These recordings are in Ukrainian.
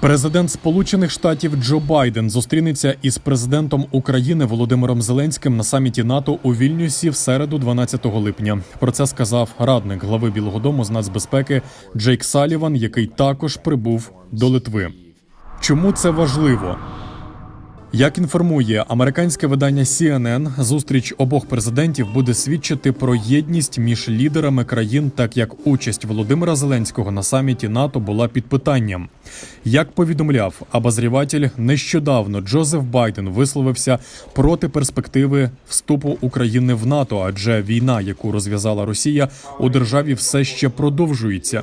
Президент Сполучених Штатів Джо Байден зустрінеться із президентом України Володимиром Зеленським на саміті НАТО у Вільнюсі в середу, 12 липня. Про це сказав радник глави Білого Дому з нацбезпеки Джейк Саліван, який також прибув до Литви. Чому це важливо? Як інформує американське видання CNN, зустріч обох президентів буде свідчити про єдність між лідерами країн, так як участь Володимира Зеленського на саміті НАТО була під питанням. Як повідомляв обозріватель, нещодавно Джозеф Байден висловився проти перспективи вступу України в НАТО, адже війна, яку розв'язала Росія, у державі все ще продовжується.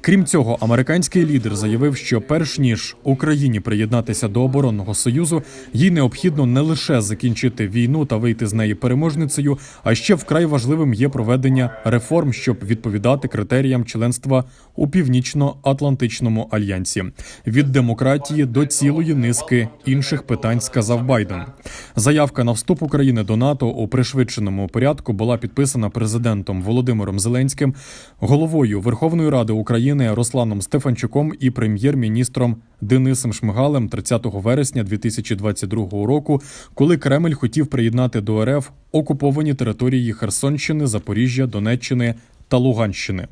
Крім цього, американський лідер заявив, що перш ніж Україні приєднатися до оборонного союзу, їй необхідно не лише закінчити війну та вийти з неї переможницею, а ще вкрай важливим є проведення реформ, щоб відповідати критеріям членства у північно-атлантичному альянсі від демократії до цілої низки інших питань, сказав Байден. Заявка на вступ України до НАТО у пришвидшеному порядку була підписана президентом Володимиром Зеленським, головою Верховної Ради України Русланом Стефанчуком і прем'єр-міністром Денисом Шмигалем 30 вересня 2022 року, коли Кремль хотів приєднати до РФ окуповані території Херсонщини, Запоріжжя, Донеччини та Луганщини.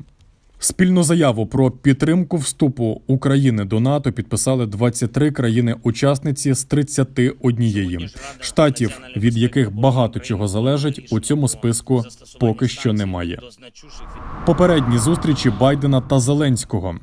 Спільну заяву про підтримку вступу України до НАТО підписали 23 країни-учасниці з 31 штатів, від яких багато чого залежить. У цьому списку поки що немає. Попередні зустрічі Байдена та Зеленського.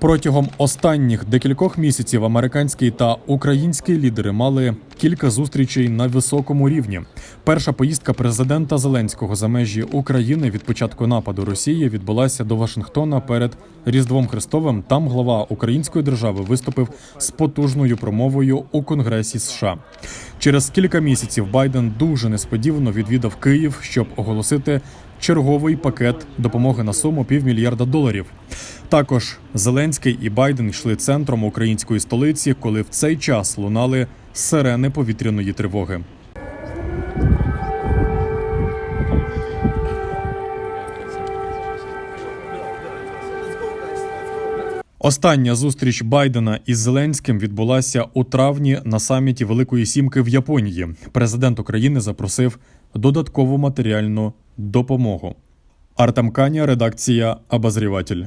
Протягом останніх декількох місяців американські та українські лідери мали кілька зустрічей на високому рівні. Перша поїздка президента Зеленського за межі України від початку нападу Росії відбулася до Вашингтона перед Різдвом Христовим. Там глава української держави виступив з потужною промовою у Конгресі США. Через кілька місяців Байден дуже несподівано відвідав Київ, щоб оголосити черговий пакет допомоги на суму півмільярда доларів. Також Зеленський і Байден йшли центром української столиці, коли в цей час лунали сирени повітряної тривоги. Остання зустріч Байдена із Зеленським відбулася у травні на саміті Великої Сімки в Японії. Президент України запросив додаткову матеріальну допомогу. Артем Каня, редакція Обозріватель.